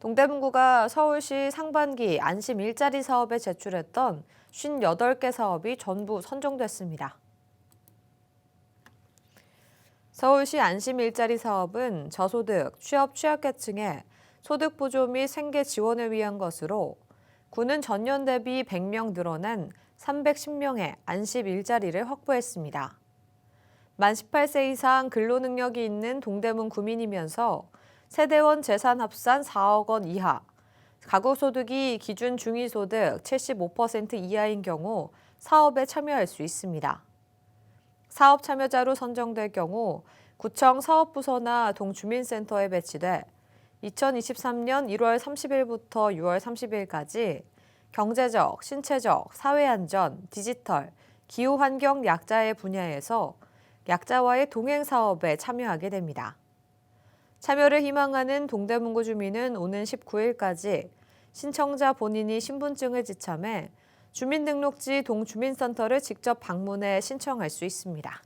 동대문구가 서울시 상반기 안심 일자리 사업에 제출했던 58개 사업이 전부 선정됐습니다. 서울시 안심 일자리 사업은 저소득, 취업 취약계층의 소득 보조 및 생계 지원을 위한 것으로 구는 전년 대비 100명 늘어난 310명의 안심 일자리를 확보했습니다. 만 18세 이상 근로 능력이 있는 동대문 구민이면서 세대원 재산 합산 4억 원 이하, 가구 소득이 기준 중위소득 75% 이하인 경우 사업에 참여할 수 있습니다. 사업 참여자로 선정될 경우 구청 사업부서나 동주민센터에 배치돼 2023년 1월 30일부터 6월 30일까지 경제적, 신체적, 사회안전, 디지털, 기후환경 약자의 분야에서 약자와의 동행 사업에 참여하게 됩니다. 참여를 희망하는 동대문구 주민은 오는 19일까지 신청자 본인이 신분증을 지참해 주민등록지 동주민센터를 직접 방문해 신청할 수 있습니다.